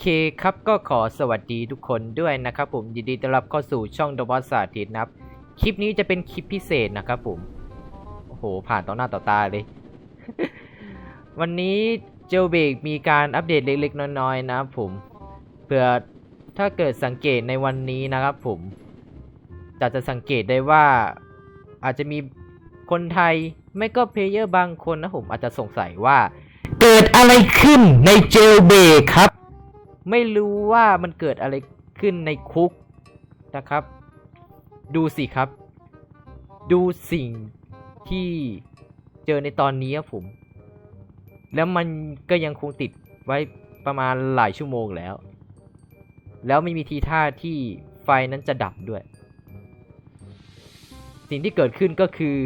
โอเคครับก็ขอสวัสดีทุกคนด้วยนะครับผมยินดีต้อนรับเข้าสู่ช่องดบอสสาธิตนะครับคลิปนี้จะเป็นคลิปพิเศษนะครับผมโอ้โหผ่านต่อหน้าต่อตาเลย วันนี้เจลเบกมีการอัปเดตเล็กๆน้อยๆนะครับผมเพื่อถ้าเกิดสังเกตในวันนี้นะครับผมจะจะสังเกตได้ว่าอาจจะมีคนไทยไม่ก็เพลเยอร์บางคนนะผมอาจจะสงสัยว่าเกิดอะไรขึ้นในเจลเบรกครับ ไม่รู้ว่ามันเกิดอะไรขึ้นในคุกนะครับ ดูสิครับ ดูสิ่งที่เจอในตอนนี้ครับผม แล้วมันก็ยังคงติดไว้ประมาณหลายชั่วโมงแล้ว แล้วไม่มีทีท่าที่ไฟนั้นจะดับด้วย สิ่งที่เกิดขึ้นก็คือ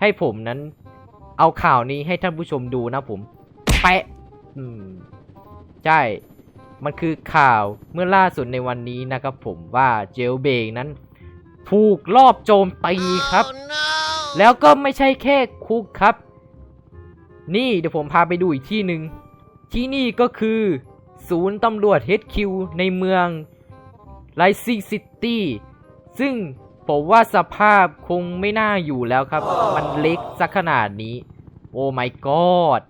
ให้ผมนั้นเอาข่าวนี้ให้ท่านผู้ชมดูนะผม แปะ อืม ใช่ มันคือข่าวเมื่อล่าสุดในวันนี้นะครับผมว่าเจลเบงนั้น ถูกลอบโจมตีครับแล้วก็ไม่ใช่แค่คุกครับ นี่เดี๋ยวผมพาไปดูอีกที่หนึ่งที่นี่ก็คือ ศูนย์ตำรวจ HQ ในเมืองไลซิงซิตี้ซึ่งผมว่าสภาพคงไม่น่าอยู่แล้วครับ มันเล็กสักขนาดนี้ โอ้ my god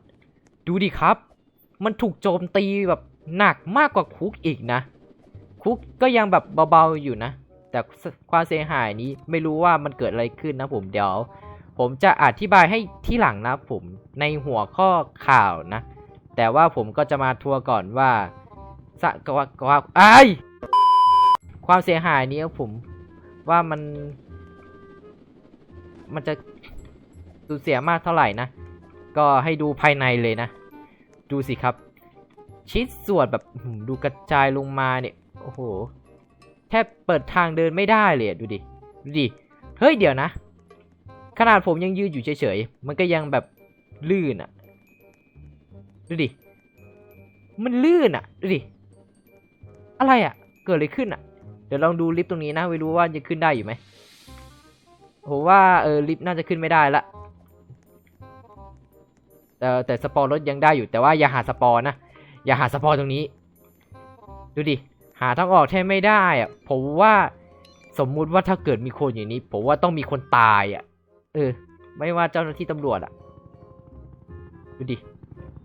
ดูดิครับ มันถูกโจมตีแบบหนักมากกว่าคุกอีกนะ คุกก็ยังแบบเบาๆอยู่นะ แต่ความเสียหายนี้ไม่รู้ว่ามันเกิดอะไรขึ้นนะผมเดี๋ยว ผมจะอธิบายให้ที่หลังนะผมในหัวข้อข่าวนะ แต่ว่าผมก็จะมาทัวร์ก่อนว่าสะกวกวไอความเสียหายนี้ผมว่ามัน มันจะสูญเสียมากเท่าไหร่นะ ก็ให้ดูภายในเลยนะ ดูสิครับ ชิดส่วนแบบดูกระจายลงมาเนี่ย โอ้โห แทบเปิดทางเดินไม่ได้เลยดูดิ ดูดิ เฮ้ยเดี๋ยวนะ ขนาดผมยังยืนอยู่เฉยๆ มันก็ยังแบบลื่นอะดูดิ มันลื่นอะดูดิ อะไรอะเกิดอะไรขึ้นอะเดี๋ยวลองดูลิฟต์ตรงนี้นะ ไม่รู้ว่าจะขึ้นได้อยู่ไหมผมว่าเออลิฟต์น่าจะขึ้นไม่ได้ละ แต่แต่สปอร์รถยังได้อยู่แต่ว่าอย่าหาสปอร์นะ อย่าหาสปอร์ตรงนี้ ดูดิ หาทางออกแทบไม่ได้อะผมว่าสมมุติว่าถ้าเกิดมีคนอย่างนี้ ผมว่าต้องมีคนตายอะเออ ไม่ว่าเจ้าหน้าที่ตำรวจอะ ดูดิ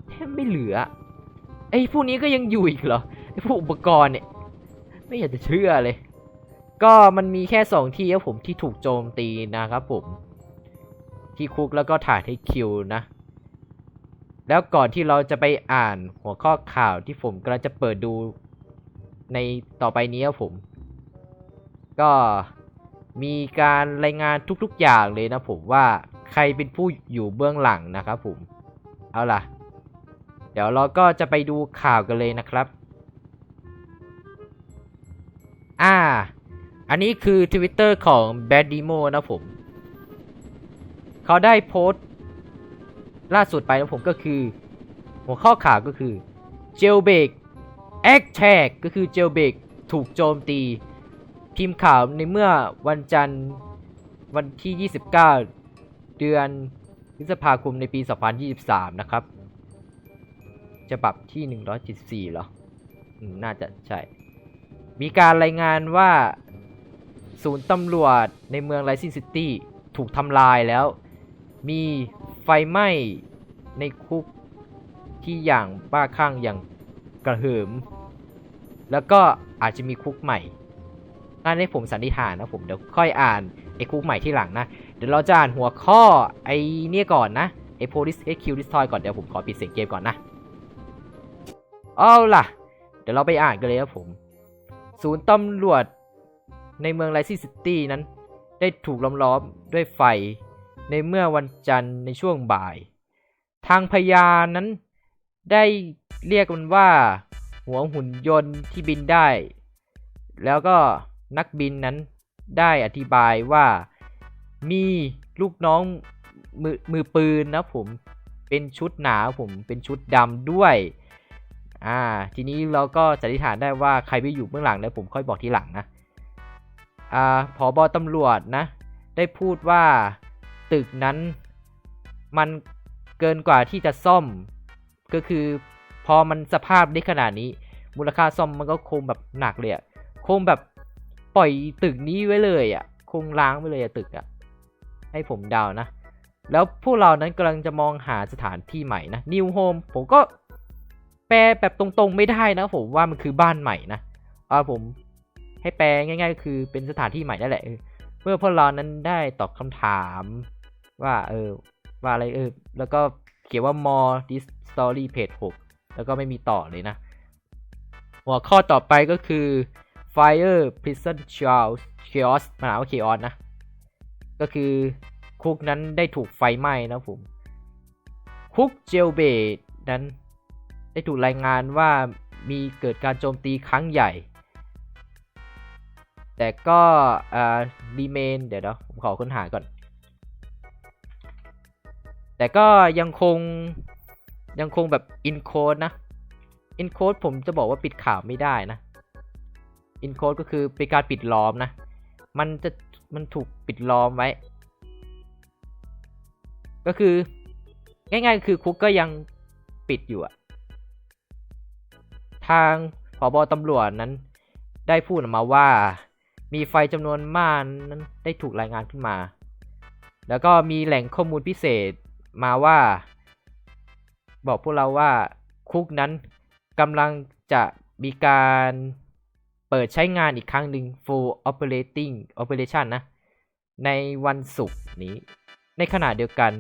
แทบไม่เหลือไอ้พวกนี้ก็ยังอยู่อีกเหรอไอ้พวกอุปกรณ์เนี่ย ไม่อยากจะเชื่อเลย ก็มันมีแค่สองที่ครับผมที่ถูกโจมตีนะครับผม ที่คุกแล้วก็ถ่ายให้คิวนะ แล้วก่อนที่เราจะไปอ่านหัวข้อข่าวที่ผมกำลังจะเปิดดูในต่อไปนี้ครับผม ก็มีการรายงานทุกๆอย่างเลยนะผมว่าใครเป็นผู้อยู่เบื้องหลังนะครับผม เอาล่ะ เดี๋ยวเราก็จะไปดูข่าวกันเลยนะครับ อ่า อันนี้คือ Twitter ของ Bad Demo นะผม เขาได้โพสต์ ล่าสุดไปนะผมก็คือ หัวข้อข่าวก็คือ Jailbreak a t t a c ก็คือ Jailbreak ถูกโจมตีพิมพ์ข่าวในเมื่อวันจันทร์วันที่ 29 เดือนพฤษภาคมในปี 2023 นะครับฉบับที่ 174เหรออน่าจะใช่ มีการรายงานว่าศูนย์ตำรวจในเมืองไลซินซิตี้ถูกทำลายแล้ว มี ไฟไหม้ในคุกที่อย่างบ้าคลั่งอย่างกระหิมแล้วก็อาจจะมีคุกใหม่นั่นให้ผมสันนิษฐานนะผมเดี๋ยวค่อยอ่านไอ้คุกใหม่ที่หลังนะ เดี๋ยวเราจะอ่านหัวข้อไอ้เนี่ยก่อนนะไอ้ police HQ destroy ก่อนเดี๋ยวผมขอปิดเสียงเกมก่อนนะเอาล่ะ เดี๋ยวเราไปอ่านกันเลยครับผม ศูนย์ตำรวจในเมืองไลซิซิตี้นั้น ได้ถูกล้อมล้อมด้วยไฟ ในเมื่อวันจันทร์ในช่วงบ่าย ทางพยานนั้นได้เรียกมันว่า หัวหุ่นยนต์ที่บินได้ แล้วก็นักบินนั้นได้อธิบายว่ามีลูกน้องมือมือปืนนะผมเป็นชุดหนาผมเป็นชุดดำด้วย อ่า ทีนี้เราก็สันนิษฐานได้ว่าใครไปอยู่เบื้องหลังเดี๋ยวผมค่อยบอกทีหลังนะ อ่าผอบอตำรวจนะ ได้พูดว่า ตึกนั้น มันเกินกว่าที่จะซ่อม ก็คือพอมันสภาพได้ขนาดนี้ มูลค่าซ่อมมันก็คงแบบหนักเลยอะคงแบบปล่อยตึกนี้ไว้เลยอะคงล้างไปเลยอะตึกอะให้ผมเดานะ แล้วพวกเรานั้นกำลังจะมองหาสถานที่ใหม่นะ New Home ผมก็แปลแบบตรงๆไม่ได้นะผมว่ามันคือบ้านใหม่นะเอาผมให้แปลง่าย ๆ ก็คือเป็นสถานที่ใหม่นั่นแหละ เมื่อพวกเรานั้นได้ตอบคำถามว่าเออว่าอะไรเออแล้วก็เขียนว่า more this story page 6 แล้วก็ไม่มีต่อเลยนะ หัวข้อต่อไปก็คือ fire prison chaos chaos มันอ่านว่า chaos นะ ก็คือคุกนั้นได้ถูกไฟไหม้นะผม คุกเจลเบดนั้นได้ถูกรายงานว่ามีเกิดการโจมตีครั้งใหญ่ แต่ก็อ่าดีเมนเดี๋ยวเดี๋ยวผมขอค้นหาก่อน แต่ก็ยังคงยังคงแบบอินโคดนะอินโคดผมจะบอกว่าปิดข่าวไม่ได้นะอินโคดก็คือเป็นการปิดล้อมนะ มันจะมันถูกปิดล้อมไว้ ก็คือง่ายๆ คือคุกก็ยังปิดอยู่อะทางผบตำรวจนั้นได้พูดออกมาว่า มีไฟจำนวนมากนั้นได้ถูกรายงานขึ้นมา แล้วก็มีแหล่งข้อมูลพิเศษมาว่า บอกพวกเราว่าคุกนั้นกำลังจะมีการเปิดใช้งานอีกครั้งหนึ่ง full operating operation นะ ในวันศุกร์นี้ ในขณะเดียวกัน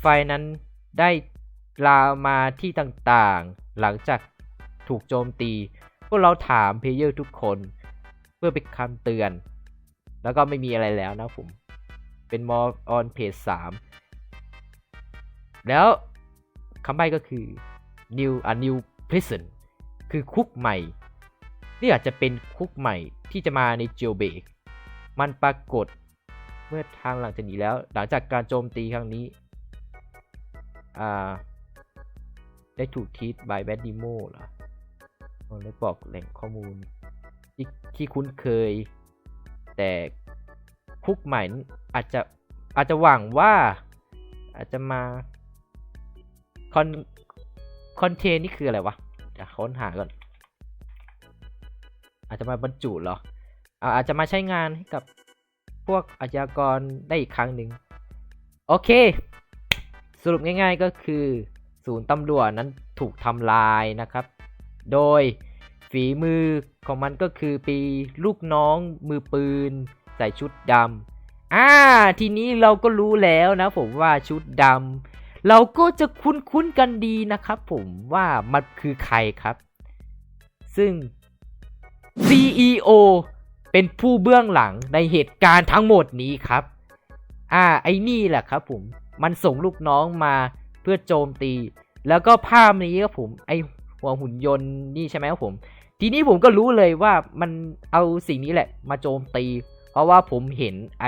ไฟนั้นได้ลามมาที่ต่างๆ หลังจากถูกโจมตี พวกเราถามเพลเยอร์ทุกคน เพื่อเป็นคำเตือน แล้วก็ไม่มีอะไรแล้วนะผม เป็นมอออนเพจ3แล้วคำใบ้ก็คือ new a new prison คือคุกใหม่ นี่อาจจะเป็นคุกใหม่ที่จะมาในเจลเบกมันปรากฏเมื่อทางหลังจากนี้แล้ว หลังจากการโจมตีครั้งนี้ ได้ถูกทีทบายแบดดิโมเหรอมันได้บอกแหล่งข้อมูล ที่คุ้นเคย แต่คุกใหม่อาจจะอาจจะหวังว่า อาจจะมาคอนคอนเทนนี่คืออะไรวะเดี๋ยวค้นหาก่อน อาจจะมาบรรจุเหรออาอาจจะมาใช้งานให้กับพวกอาชญากรได้อีกครั้งหนึ่งโอเค สรุปง่ายๆก็คือ ศูนย์ตำรวจนั้นถูกทำลายนะครับ โดย ฝีมือของมันก็คือปีลูกน้องมือปืน ใส่ชุดดำอ่าทีนี้เราก็รู้แล้วนะผมว่าชุดดำเราก็จะคุ้นๆกันดีนะครับผมว่ามันคือใครครับ ซึ่ง CEO เป็นผู้เบื้องหลังในเหตุการณ์ทั้งหมดนี้ครับ อ่า ไอ้นี่แหละครับผม มันส่งลูกน้องมาเพื่อโจมตี แล้วก็ภาพนี้ครับผม ไอหัวหุ่นยนต์นี่ใช่ไหมครับผม ทีนี้ผมก็รู้เลยว่ามันเอาสิ่งนี้แหละ มาโจมตี เพราะว่าผมเห็นไอ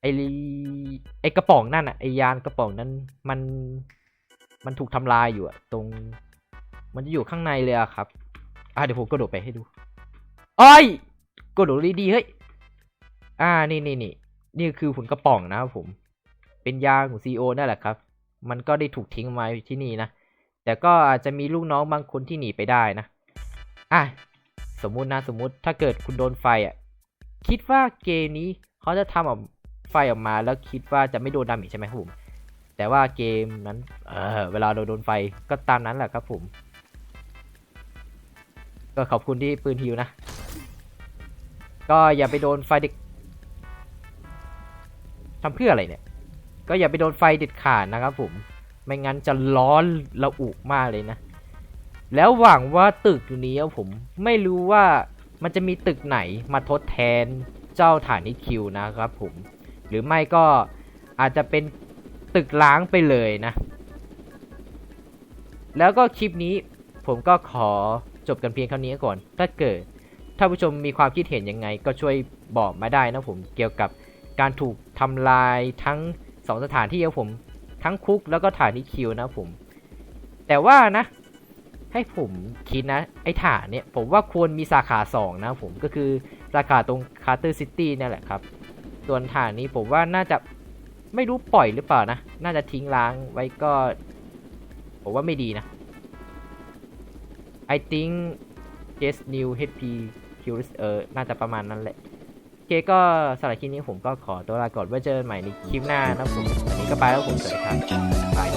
ไอไอกระป๋องนั่นอะไอยานกระป๋องนั้นมันมันถูกทำลายอยู่อะตรง มันจะอยู่ข้างในเลยอะครับอ่าเดี๋ยวผมกระโดดไปให้ดูอ้อยกระโดดดีๆเฮ้ยอ่านี่นี่นี่นี่คือหุ่นกระป๋องนะครับผม เป็นยาของซีโอนั่นแหละครับ มันก็ได้ถูกทิ้งมาที่นี่นะแต่ก็อาจจะมีลูกน้องบางคนที่หนีไปได้นะ อะสมมุตินะสมมุติถ้าเกิดคุณโดนไฟอะคิดว่าเกมนี้เขาจะทำออกไฟออกมาแล้วคิดว่าจะไม่โดนดาเมจใช่ไหมครับผม แต่ว่าเกมนั้นเออเวลาเราโดนไฟก็ตามนั้นแหละครับผม ก็ขอบคุณที่ปืนฮิวนะ ก็อย่าไปโดนไฟเด็กทำเพื่ออะไรเนี่ย ก็อย่าไปโดนไฟเด็ดขาดนะครับผม ไม่งั้นจะร้อนระอุมากเลยนะ แล้วหวังว่าตึกนี้ผมไม่รู้ว่ามันจะมีตึกไหนมาทดแทนเจ้าฐานิคิวนะครับผมหรือไม่ก็อาจจะเป็นตึกล้างไปเลยนะ แล้วก็คลิปนี้ผมก็ขอจบกันเพียงเท่านี้ก่อน ถ้าเกิดถ้าผู้ชมมีความคิดเห็นยังไง ก็ช่วยบอกมาได้นะผมเกี่ยวกับการถูกทำลายทั้งสองสถานที่ครับผม ทั้งคุกแล้วก็ฐานนิคิวนะผม แต่ว่านะ ให้ผมคิดนะ ไอ้ฐานเนี่ย ผมว่าควรมีสาขาสองนะผมก็คือสาขาตรงคาร์เตอร์ซิตี้นี่แหละครับ ส่วนฐานนี้ผมว่าน่าจะไม่รู้ปล่อยหรือเปล่านะ น่าจะทิ้งล้างไว้ก็ ผมว่าไม่ดีนะ I think just new HP curious เออน่าจะประมาณนั้นแหละโอเคก็สำหรับคลิปนี้ผมก็ขอตัวลาก่อนไว้เจอกันใหม่ในคลิปหน้านะผมวันนี้ก็ไปแล้วผมสวัสดีครับบาย